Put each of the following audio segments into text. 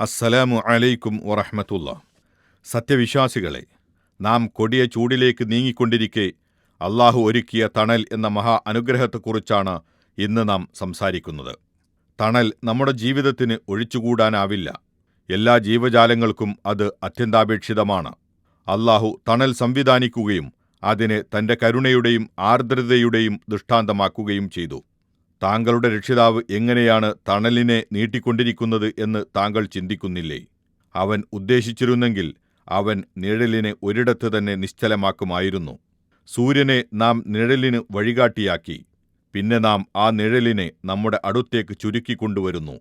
അസ്സലാമു അലൈക്കും വറഹമത്തുള്ള. സത്യവിശ്വാസികളെ നാം കൊടിയ ചൂടിലേക്ക് നീങ്ങിക്കൊണ്ടിരിക്കെ അള്ളാഹു ഒരുക്കിയ തണൽ എന്ന മഹാ അനുഗ്രഹത്തെക്കുറിച്ചാണ് ഇന്ന് നാം സംസാരിക്കുന്നത്. തണൽ നമ്മുടെ ജീവിതത്തിന് ഒഴിച്ചുകൂടാനാവില്ല. എല്ലാ ജീവജാലങ്ങൾക്കും അത് അത്യന്താപേക്ഷിതമാണ്. അള്ളാഹു തണൽ സംവിധാനിക്കുകയും അതിനെ തന്റെ കരുണയുടെയും ആർദ്രതയുടെയും ദൃഷ്ടാന്തമാക്കുകയും ചെയ്തു. താങ്കളുടെ രക്ഷിതാവ് എങ്ങനെയാണ് തണലിനെ നീട്ടിക്കൊണ്ടിരിക്കുന്നത് എന്ന് താങ്കൾ ചിന്തിക്കുന്നില്ലേ? അവൻ ഉദ്ദേശിച്ചിരുന്നെങ്കിൽ അവൻ നിഴലിനെ ഒരിടത്ത് തന്നെ നിശ്ചലമാക്കുമായിരുന്നു. സൂര്യനെ നാം നിഴലിന് വഴികാട്ടിയാക്കി പിന്നെ നാം ആ നിഴലിനെ നമ്മുടെ അടുത്തേക്ക് ചുരുക്കിക്കൊണ്ടുവരുന്നു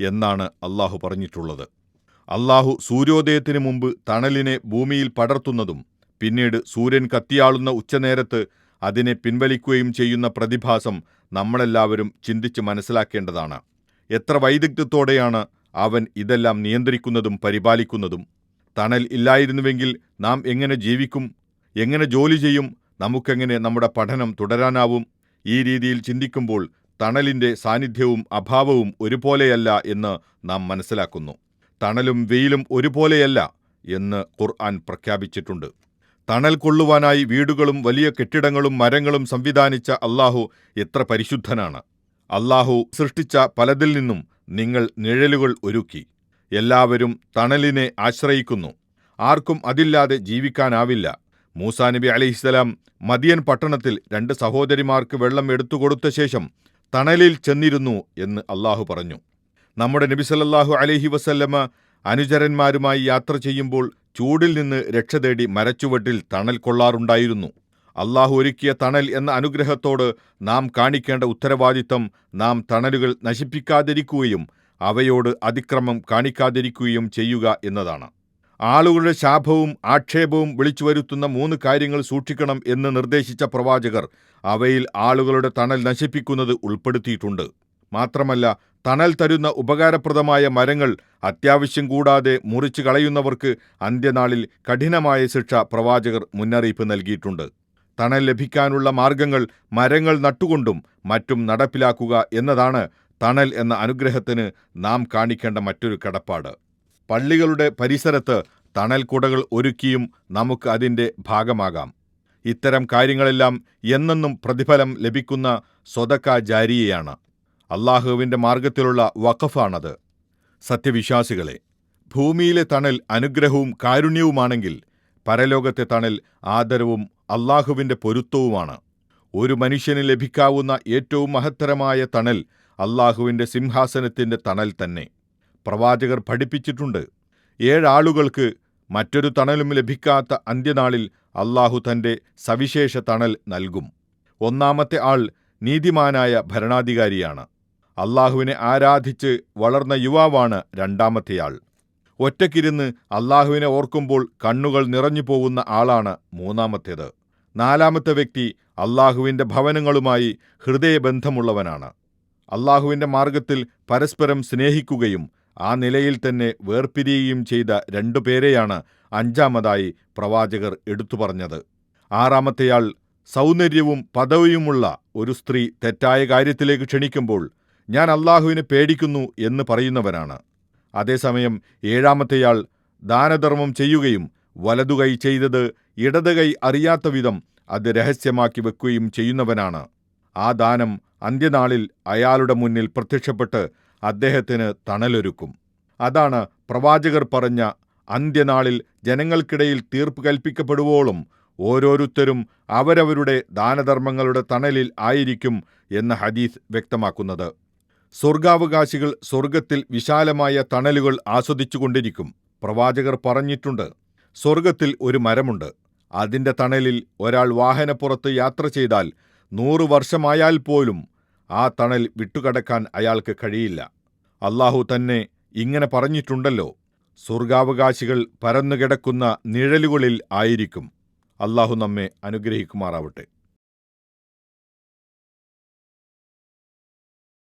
എന്നാണ് അല്ലാഹു പറഞ്ഞിട്ടുള്ളത്. അല്ലാഹു സൂര്യോദയത്തിനു മുമ്പ് തണലിനെ ഭൂമിയിൽ പടർത്തുന്നതും പിന്നീട് സൂര്യൻ കത്തിയാളുന്ന ഉച്ചനേരത്ത് അതിനെ പിൻവലിക്കുകയും ചെയ്യുന്ന പ്രതിഭാസം നമ്മളെല്ലാവരും ചിന്തിച്ച് മനസ്സിലാക്കേണ്ടതാണ്. എത്ര വൈദഗ്ധ്യത്തോടെയാണ് അവൻ ഇതെല്ലാം നിയന്ത്രിക്കുന്നതും പരിപാലിക്കുന്നതും. തണൽ ഇല്ലായിരുന്നുവെങ്കിൽ നാം എങ്ങനെ ജീവിക്കും? എങ്ങനെ ജോലി ചെയ്യും? നമുക്കെങ്ങനെ നമ്മുടെ പഠനം തുടരാനാവും? ഈ രീതിയിൽ ചിന്തിക്കുമ്പോൾ തണലിന്റെ സാന്നിധ്യവും അഭാവവും ഒരുപോലെയല്ല എന്ന് നാം മനസ്സിലാക്കുന്നു. തണലും വെയിലും ഒരുപോലെയല്ല എന്ന് ഖുർആൻ പ്രഖ്യാപിച്ചിട്ടുണ്ട്. തണൽ കൊള്ളുവാനായി വീടുകളും വലിയ കെട്ടിടങ്ങളും മരങ്ങളും സംവിധാനിച്ച അല്ലാഹു എത്ര പരിശുദ്ധനാണ്. അല്ലാഹു സൃഷ്ടിച്ച പലതിൽ നിന്നും നിങ്ങൾ നിഴലുകൾ ഒരുക്കി. എല്ലാവരും തണലിനെ ആശ്രയിക്കുന്നു. ആർക്കും അതില്ലാതെ ജീവിക്കാനാവില്ല. മൂസാ നബി അലഹിസ്സലാം മദിയൻ പട്ടണത്തിൽ രണ്ട് സഹോദരിമാർക്ക് വെള്ളം എടുത്തുകൊടുത്ത ശേഷം തണലിൽ ചെന്നിരുന്നു എന്ന് അള്ളാഹു പറഞ്ഞു. നമ്മുടെ നബി അലഹി അലൈഹി വസല്ലമ അനുചരന്മാരുമായി യാത്ര ചെയ്യുമ്പോൾ ചൂടിൽ നിന്ന് രക്ഷതേടി മരച്ചുവട്ടിൽ തണൽ കൊള്ളാറുണ്ടായിരുന്നു. അള്ളാഹു ഒരുക്കിയ തണൽ എന്ന അനുഗ്രഹത്തോട് നാം കാണിക്കേണ്ട ഉത്തരവാദിത്തം നാം തണലുകൾ നശിപ്പിക്കാതിരിക്കുകയും അവയോട് അതിക്രമം കാണിക്കാതിരിക്കുകയും ചെയ്യുക എന്നതാണ്. ആളുകളുടെ ശാപവും ആക്ഷേപവും വിളിച്ചു വരുത്തുന്ന മൂന്ന് കാര്യങ്ങൾ സൂക്ഷിക്കണം എന്ന് നിർദ്ദേശിച്ച പ്രവാചകർ അവയിൽ ആളുകളുടെ തണൽ നശിപ്പിക്കുന്നത് ഉൾപ്പെടുത്തിയിട്ടുണ്ട്. മാത്രമല്ല തണൽ തരുന്ന ഉപകാരപ്രദമായ മരങ്ങൾ അത്യാവശ്യം കൂടാതെ മുറിച്ചു കളയുന്നവർക്ക് അന്ത്യനാളിൽ കഠിനമായ ശിക്ഷ പ്രവാചകർ മുന്നറിയിപ്പ് നൽകിയിട്ടുണ്ട്. തണൽ ലഭിക്കാനുള്ള മാർഗങ്ങൾ മരങ്ങൾ നട്ടുകൊണ്ടും മറ്റും നടപ്പിലാക്കുക എന്നതാണ് തണൽ എന്ന അനുഗ്രഹത്തിന് നാം കാണിക്കേണ്ട മറ്റൊരു കടപ്പാട്. പള്ളികളുടെ പരിസരത്ത് തണൽ കുടകൾ ഒരുക്കിയും നമുക്ക് അതിന്റെ ഭാഗമാകാം. ഇത്തരം കാര്യങ്ങളെല്ലാം എന്നെന്നും പ്രതിഫലം ലഭിക്കുന്ന സ്വതക്ക ജാരിയയാണ് അള്ളാഹുവിന്റെ മാർഗത്തിലുള്ള വഖഫാണത്. സത്യവിശ്വാസികളെ ഭൂമിയിലെ തണൽ അനുഗ്രഹവും കാരുണ്യവുമാണെങ്കിൽ പരലോകത്തെ തണൽ ആദരവും അള്ളാഹുവിന്റെ പൊരുത്തവുമാണ്. ഒരു മനുഷ്യന് ലഭിക്കാവുന്ന ഏറ്റവും മഹത്തരമായ തണൽ അള്ളാഹുവിന്റെ സിംഹാസനത്തിന്റെ തണൽ തന്നെ. പ്രവാചകർ പഠിപ്പിച്ചിട്ടുണ്ട് ഏഴാളുകൾക്ക് മറ്റൊരു തണലും ലഭിക്കാത്ത അന്ത്യനാളിൽ അള്ളാഹു തന്റെ സവിശേഷ തണൽ നൽകും. ഒന്നാമത്തെ ആൾ നീതിമാനായ ഭരണാധികാരിയാണ്. അള്ളാഹുവിനെ ആരാധിച്ച് വളർന്ന യുവാവാണ് രണ്ടാമത്തെയാൾ. ഒറ്റക്കിരുന്ന് അള്ളാഹുവിനെ ഓർക്കുമ്പോൾ കണ്ണുകൾ നിറഞ്ഞു പോകുന്ന ആളാണ് മൂന്നാമത്തേത്. നാലാമത്തെ വ്യക്തി അള്ളാഹുവിന്റെ ഭവനങ്ങളുമായി ഹൃദയബന്ധമുള്ളവനാണ്. അള്ളാഹുവിന്റെ മാർഗത്തിൽ പരസ്പരം സ്നേഹിക്കുകയും ആ നിലയിൽ തന്നെ വേർപിരിയുകയും ചെയ്ത രണ്ടു രണ്ടുപേരെയാണ് അഞ്ചാമതായി പ്രവാചകർ എടുത്തു പറഞ്ഞത്. ആറാമത്തെയാൾ സൗന്ദര്യവും പദവിയുമുള്ള ഒരു സ്ത്രീ തെറ്റായ കാര്യത്തിലേക്ക് ക്ഷണിക്കുമ്പോൾ ഞാൻ അള്ളാഹുവിനെ പേടിക്കുന്നു എന്ന് പറയുന്നവനാണ് അതേസമയം ഏഴാമത്തെയാൾ ദാനധർമ്മം ചെയ്യുകയും വലതുകൈ ചെയ്തത് ഇടതുകൈ അറിയാത്ത വിധം അത് രഹസ്യമാക്കി വെക്കുകയും ചെയ്യുന്നവനാണ്. ആ ദാനം അന്ത്യനാളിൽ അയാളുടെ മുന്നിൽ പ്രത്യക്ഷപ്പെട്ട് അദ്ദേഹത്തിന് തണലൊരുക്കും. അതാണ് പ്രവാചകർ പറഞ്ഞ അന്ത്യനാളിൽ ജനങ്ങൾക്കിടയിൽ തീർപ്പ് കൽപ്പിക്കപ്പെടുവോളും ഓരോരുത്തരും അവരവരുടെ ദാനധർമ്മങ്ങളുടെ തണലിൽ ആയിരിക്കും എന്ന ഹദീസ് വ്യക്തമാക്കുന്നത്. സ്വർഗാവകാശികൾ സ്വർഗത്തിൽ വിശാലമായ തണലുകൾ ആസ്വദിച്ചുകൊണ്ടിരിക്കും. പ്രവാചകർ പറഞ്ഞിട്ടുണ്ട് സ്വർഗത്തിൽ ഒരു മരമുണ്ട്. അതിന്റെ തണലിൽ ഒരാൾ വാഹനപ്പുറത്ത് യാത്ര ചെയ്താൽ നൂറു വർഷമായാൽ പോലും ആ തണൽ വിട്ടുകടക്കാൻ അയാൾക്ക് കഴിയില്ല. അള്ളാഹു തന്നെ ഇങ്ങനെ പറഞ്ഞിട്ടുണ്ടല്ലോ സ്വർഗാവകാശികൾ പരന്നുകിടക്കുന്ന നിഴലുകളിൽ ആയിരിക്കും. അള്ളാഹു നമ്മെ അനുഗ്രഹിക്കുമാറാവട്ടെ.